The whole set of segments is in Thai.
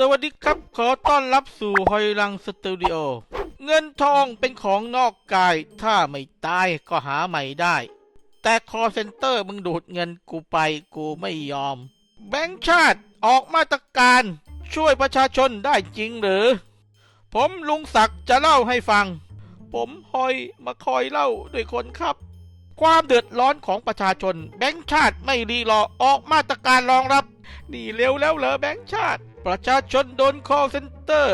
สวัสดีครับ ขอต้อนรับสู่หอยรังสตูดิโอ เงินทองเป็นของนอกกาย ถ้าไม่ตายก็หาใหม่ได้ แต่คอเซ็นเตอร์มึงดูดเงินกูไปกูไม่ยอม แบงค์ชาติออกมาตรการช่วยประชาชนได้จริงหรือ ผมลุงศักดิ์จะเล่าให้ฟัง ผมหอยมาคอยเล่าด้วยคนครับ ความเดือดร้อนของประชาชน แบงค์ชาติไม่รีรอออกมาตรการรองรับ นี่เร็วแล้วเหรอแบงค์ชาติ ประชาชนโดน call center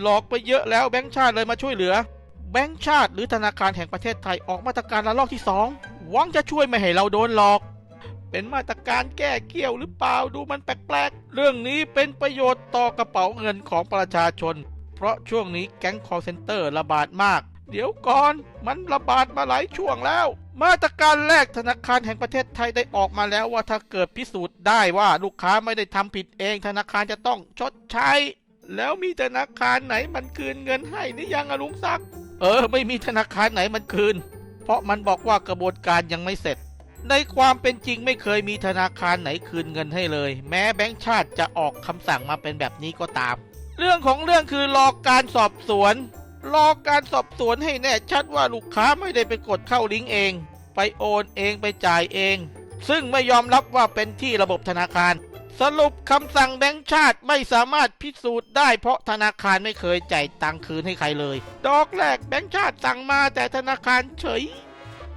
หลอกไปเยอะแล้วแบงค์ชาติเลยมาช่วยเหลือ แบงค์ชาติหรือธนาคารแห่งประเทศไทยออกมาตรการระลอกที่สองหวังจะช่วยไม่ให้เราโดนหลอก เป็นมาตรการแก้เกี้ยวหรือเปล่าดูมันแปลกๆ เรื่องนี้เป็นประโยชน์ต่อกระเป๋าเงินของประชาชน เพราะช่วงนี้แก๊ง call center ระบาดมาก เดี๋ยวก่อนมันระบาดมาหลายช่วงแล้ว มาตรการแรกธนาคารแห่งประเทศไทยได้ออกมาแล้วว่าถ้าเกิดพิสูจน์ได้ว่าลูกค้าไม่ได้ทำผิดเอง ธนาคารจะต้องชดใช้ แล้วมีธนาคารไหนมันคืนเงินให้หรือยังอะลุงศักดิ์เออ ไม่มีธนาคารไหนมันคืน เพราะมันบอกว่ากระบวนการยังไม่เสร็จ ในความเป็นจริงไม่เคยมีธนาคารไหนคืนเงินให้เลย แม้แบงก์ชาติจะออกคำสั่งมาเป็นแบบนี้ก็ตาม เรื่องของเรื่องคือรอการสอบสวน รอการสอบสวนให้แน่ชัดว่าลูกค้าไม่ได้ไปกดเข้าลิงก์เอง ไปโอนเองไปจ่ายเอง ซึ่งไม่ยอมรับว่าเป็นที่ระบบธนาคาร สรุปคำสั่งแบงก์ชาติไม่สามารถพิสูจน์ได้เพราะธนาคารไม่เคยจ่ายตังค์คืนให้ใครเลย ดอกแรกแบงก์ชาติสั่งมาแต่ธนาคารเฉย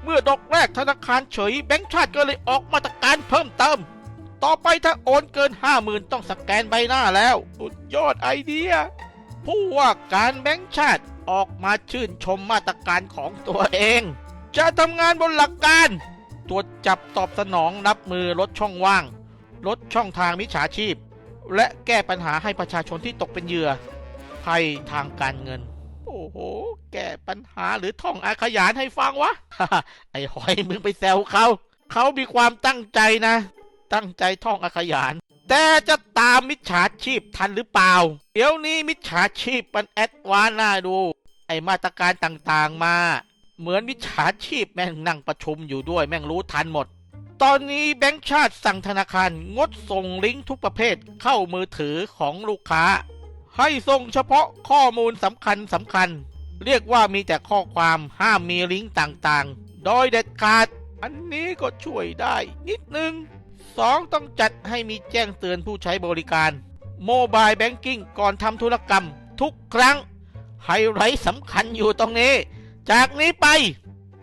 เมื่อดอกแรกธนาคารเฉยแบงก์ชาติก็เลยออกมาตรการเพิ่มเติมต่อไปถ้าโอนเกิน50,000ต้องสแกนใบหน้าแล้ว สุดยอดไอเดีย ผู้ว่าการแบงก์ชาติ ออกมาชื่นชมมาตรการของตัวเอง จะทำงานบนหลักการ ตรวจจับตอบสนองรับมือลดช่องว่าง ลดช่องทางมิจฉาชีพ และแก้ปัญหาให้ประชาชนที่ตกเป็นเหยื่อภัยทางการเงิน โอ้โห แก้ปัญหาหรือท่องอาขยานให้ฟังวะ ไอ้หอยมึงไปแซวเขา เขามีความตั้งใจนะ ตั้งใจท่องอาขยาน แต่จะตามมิจฉาชีพทันหรือเปล่า เดี๋ยวนี้มิจฉาชีพมันแอดวานซ์น่าดู ไอมาตรการต่างๆมา เหมือนมิจฉาชีพแม่งนั่งประชุมอยู่ด้วยแม่งรู้ทันหมด ตอนนี้แบงก์ชาติสั่งธนาคารงดส่งลิงก์ทุกประเภทเข้ามือถือของลูกค้า ให้ส่งเฉพาะข้อมูลสำคัญสำคัญ เรียกว่ามีแต่ข้อความห้ามมีลิงก์ต่างๆ โดยเด็ดขาด อันนี้ก็ช่วยได้นิดนึง 2. ต้องจัดให้มีแจ้งเตือนผู้ใช้บริการโมบายแบงกิ้งก่อนทำธุรกรรมทุกครั้ง ไฮไลท์สำคัญอยู่ตรงนี้ จากนี้ไป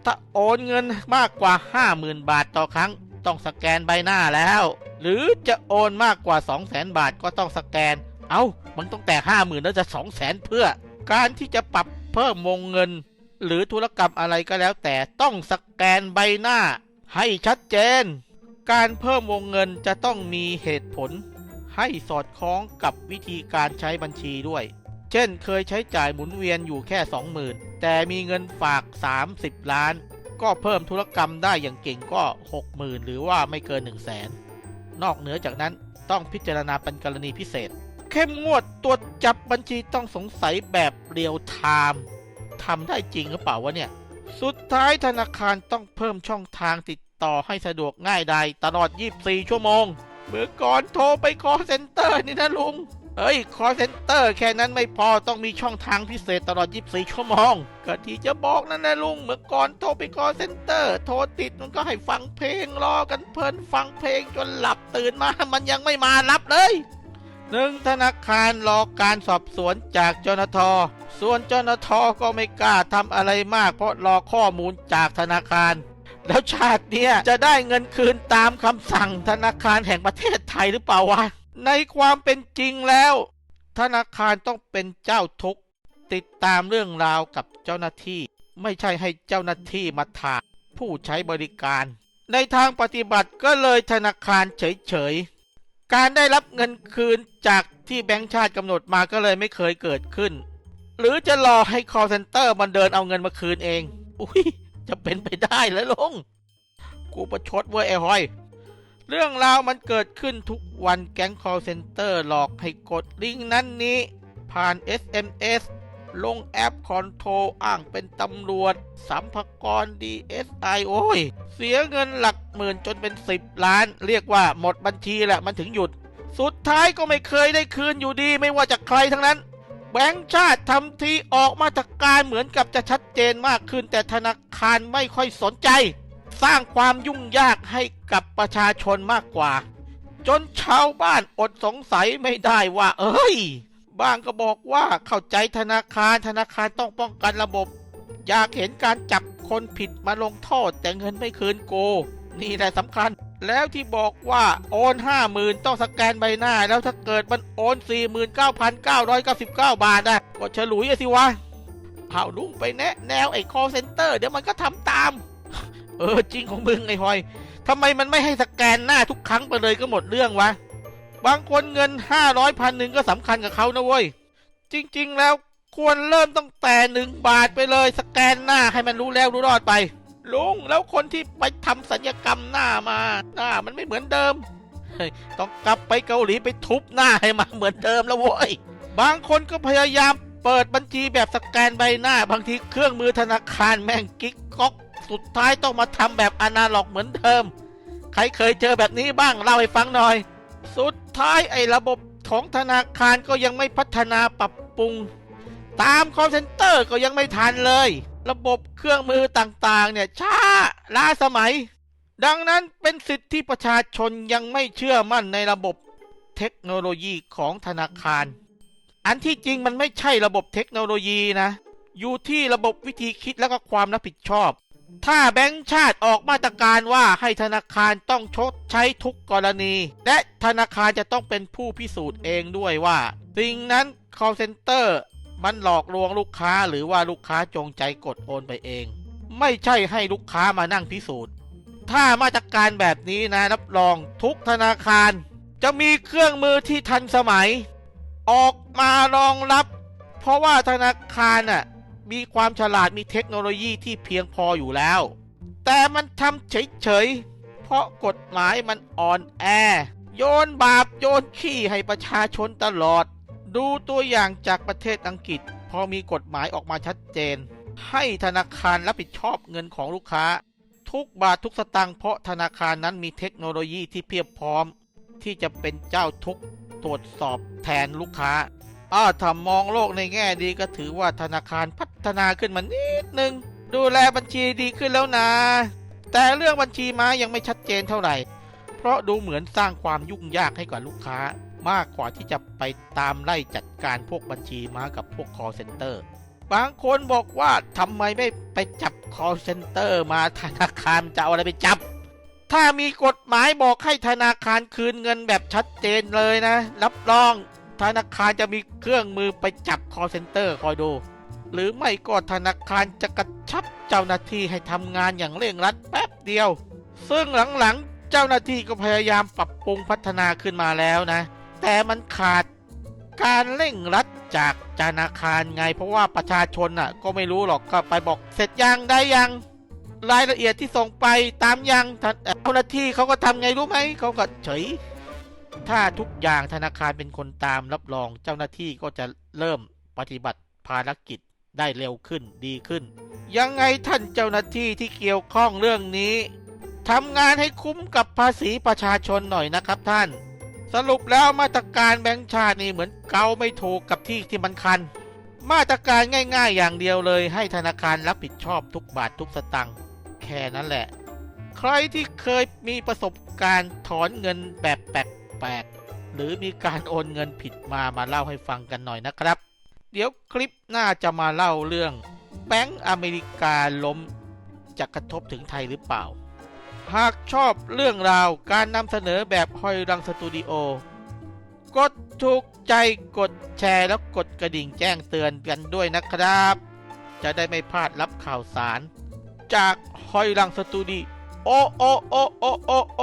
ถ้าโอนเงินมากกว่า 50,000 บาทต่อครั้ง ต้องสแกนใบหน้าแล้ว หรือจะโอนมากกว่า 200,000 บาทก็ต้องสแกน เอา้า มันต้องแต่ 50,000 แล้วจะ 200,000 เพื่อ การที่จะปรับเพิ่มวงเงิน หรือธุรกรรมอะไรก็แล้วแต่ต้องสแกนใบหน้า ให้ชัดเจน การเพิ่มวงเงินจะต้องมีเหตุผล ให้สอดคล้องกับวิธีการใช้บัญชีด้วย เช่นเคยใช้จ่ายหมุนเวียนอยู่แค่ 20,000 แต่มีเงินฝาก 30 ล้าน ก็เพิ่มธุรกรรมได้อย่างเก่งก็ 60,000 หรือว่าไม่เกิน 1 0 0 0 0แสนนอกเหนือจากนั้นต้องพิจารณาเป็นกรณีพิเศษ เข้มงวดตรวจจับบัญชีต้องสงสัยแบบเรียวไทม์ทำได้จริงหรือเปล่าวะเนี่ย สุดท้ายธนาคารต้องเพิ่มช่องทางติด ต่อให้สะดวกง่ายดายตลอด 24 ชั่วโมง เมื่อก่อนโทรไปคอเซ็นเตอร์นี่นะลุง เอ้ยคอเซ็นเตอร์แค่นั้นไม่พอต้องมีช่องทางพิเศษตลอด 24 ชั่วโมง ก็ที่จะบอกนั่นนะลุง เมื่อก่อนโทรไปคอเซ็นเตอร์ โทรติดมันก็ให้ฟังเพลงรอกันเพลินฟังเพลงจนหลับตื่นมา มันยังไม่มารับเลยหนึ่งธนาคารรอการสอบสวนจากจนทส่วนจนทก็ไม่กล้าทำอะไรมากเพราะรอข้อมูลจากธนาคาร แล้วชาติเนี้ยจะได้เงินคืนตามคำสั่งธนาคารแห่งประเทศไทยหรือเปล่าวะ ในความเป็นจริงแล้ว ธนาคารต้องเป็นเจ้าทุกติดตามเรื่องราวกับเจ้าหน้าที่ ไม่ใช่ให้เจ้าหน้าที่มาถามผู้ใช้บริการ ในทางปฏิบัติก็เลยธนาคารเฉยๆ การได้รับเงินคืนจากที่แบงก์ชาติกำหนดมาก็เลยไม่เคยเกิดขึ้น หรือจะรอให้ call center มันเดินเอาเงินมาคืนเอง อุ้ย จะเป็นไปได้แล้วลง กูประชดเว้ยไอ้หอย เรื่องราวมันเกิดขึ้นทุกวันแก๊ง call center หลอกให้กดลิงก์นั้นนี้ ผ่าน SMS ลงแอปคอนโทรลอ้างเป็นตำรวจ สัมภากร DSI โอ้ย เสียเงินหลักหมื่นจนเป็น 10 ล้าน เรียกว่าหมดบัญชีแหละมันถึงหยุด สุดท้ายก็ไม่เคยได้คืนอยู่ดีไม่ว่าจากใครทั้งนั้น แบงก์ชาติทำทีออกมาตรการเหมือนกับจะชัดเจนมากขึ้น แต่ธนาคารไม่ค่อยสนใจ สร้างความยุ่งยากให้กับประชาชนมากกว่า จนชาวบ้านอดสงสัยไม่ได้ว่า เอ้ยบางก็บอกว่าเข้าใจธนาคารธนาคารต้องป้องกันระบบ อยากเห็นการจับคนผิดมาลงโทษแต่เงินไม่คืนโก นี่แหละสำคัญ แล้วที่บอกว่าโอนห้าหมื่นต้องสแกนใบหน้า แล้วถ้าเกิดมันโอนสี่หมื่นเก้าพันเก้าร้อยเก้าสิบเก้าบาทนะก็ฉลุยอะสิวะเอาลุงไปแนะแนวไอ้ call center เดี๋ยวมันก็ทำตาม เออจริงของมึงไอ้หอยทำไมมันไม่ให้สแกนหน้าทุกครั้งไปเลยก็หมดเรื่องวะ บางคนเงินห้าร้อยพันหนึ่งก็สำคัญกับเขานะเว้ย จริง ๆ แล้วควรเริ่มตั้งแต่หนึ่งบาทไปเลย สแกนหน้าให้มันรู้แล้วรู้รอดไป ลุงแล้วคนที่ไปทำสัญญกรรมหน้ามาหน้ามันไม่เหมือนเดิม ต้องกลับไปเกาหลีไปทุบหน้าให้มาเหมือนเดิมแล้วเว้ยบางคนก็พยายามเปิดบัญชีแบบสแกนใบหน้า บางทีเครื่องมือธนาคารแม่งกิ๊กก๊อกสุดท้ายต้องมาทำแบบอนาล็อกเหมือนเดิม ใครเคยเจอแบบนี้บ้างเล่าให้ฟังหน่อย สุดท้ายไอ้ระบบของธนาคารก็ยังไม่พัฒนาปรับปรุง ตามคอ l เซ็นเตอร์ก็ยังไม่ทันเลย ระบบเครื่องมือต่างๆ เนี่ยช้าล้าสมัย ดังนั้นเป็นสิทธิที่ประชาชนยังไม่เชื่อมั่นในระบบเทคโนโลยีของธนาคาร อันที่จริงมันไม่ใช่ระบบเทคโนโลยีนะ อยู่ที่ระบบวิธีคิดแล้วก็ความรับผิดชอบ ถ้าแบงก์ชาติออกมาตรการว่าให้ธนาคารต้องชดใช้ทุกกรณี และธนาคารจะต้องเป็นผู้พิสูจน์เองด้วยว่า สิ่งนั้น call center มันหลอกลวงลูกค้าหรือว่าลูกค้าจงใจกดโอนไปเอง ไม่ใช่ให้ลูกค้ามานั่งพิสูจน์ ถ้ามาตรการแบบนี้นะรับรองทุกธนาคาร จะมีเครื่องมือที่ทันสมัย ออกมารองรับ เพราะว่าธนาคารน่ะมีความฉลาดมีเทคโนโลยีที่เพียงพออยู่แล้ว แต่มันทำเฉยๆ เพราะกฎหมายมันอ่อนแอ โยนบาปโยนขี้ให้ประชาชนตลอด ดูตัวอย่างจากประเทศอังกฤษ พอมีกฎหมายออกมาชัดเจน ให้ธนาคารรับผิดชอบเงินของลูกค้า ทุกบาททุกสตางค์เพราะธนาคารนั้นมีเทคโนโลยีที่เพียบพร้อม ที่จะเป็นเจ้าทุกตรวจสอบแทนลูกค้าอ้าถ้ามองโลกในแง่ดีก็ถือว่าธนาคารพัฒนาขึ้นมานิดนึง ดูแลบัญชีดีขึ้นแล้วนะ แต่เรื่องบัญชีม้ายังไม่ชัดเจนเท่าไหร่ เพราะดูเหมือนสร้างความยุ่งยากให้กับลูกค้า มากกว่าที่จะไปตามไล่จัดการพวกบัญชีม้ากับพวก call center บางคนบอกว่าทำไมไม่ไปจับ call center มาธนาคารจะเอาอะไรไปจับ ถ้ามีกฎหมายบอกให้ธนาคารคืนเงินแบบชัดเจนเลยนะ รับรองธนาคารจะมีเครื่องมือไปจับ call center คอยดู หรือไม่ก็ธนาคารจะกระชับเจ้าหน้าที่ให้ทำงานอย่างเร่งรัดแป๊บเดียว ซึ่งหลังๆเจ้าหน้าที่ก็พยายามปรับปรุงพัฒนาขึ้นมาแล้วนะ แต่มันขาดการเร่งรัดจากธนาคารไง เพราะว่าประชาชนน่ะ ก็ไม่รู้หรอกก็ไปบอก เสร็จยังได้ยังรายละเอียดที่ส่งไปตามยังท่านเจ้าหน้าที่เขาก็ทำไงรู้ไหมเขาก็เฉย ถ้าทุกอย่างธนาคารเป็นคนตามรับรอง เจ้าหน้าที่ก็จะเริ่มปฏิบัติภารกิจได้เร็วขึ้นดีขึ้น ยังไงท่านเจ้าหน้าที่ที่เกี่ยวข้องเรื่องนี้ทำงานให้คุ้มกับภาษีประชาชนหน่อยนะครับท่าน สรุปแล้วมาตรการแบงค์ชาตินี่เหมือนเกาไม่ถูกกับที่ที่มันคัน มาตรการง่าย ๆ อย่างเดียวเลย ให้ธนาคารรับผิดชอบทุกบาททุกสตังค์แค่นั้นแหละ ใครที่เคยมีประสบการณ์ถอนเงินแบบแปลกๆหรือมีการโอนเงินผิดมามาเล่าให้ฟังกันหน่อยนะครับ เดี๋ยวคลิปหน้าจะมาเล่าเรื่องแบงก์อเมริกาล้มจะกระทบถึงไทยหรือเปล่า หากชอบเรื่องราวการนำเสนอแบบฮอยรังสตูดิโอกดถูกใจกดแชร์แล้วกดกระดิ่งแจ้งเตือนกันด้วยนะครับ จะได้ไม่พลาดรับข่าวสาร จากฮอยรังสตูดิโอโอโอโอโอโอ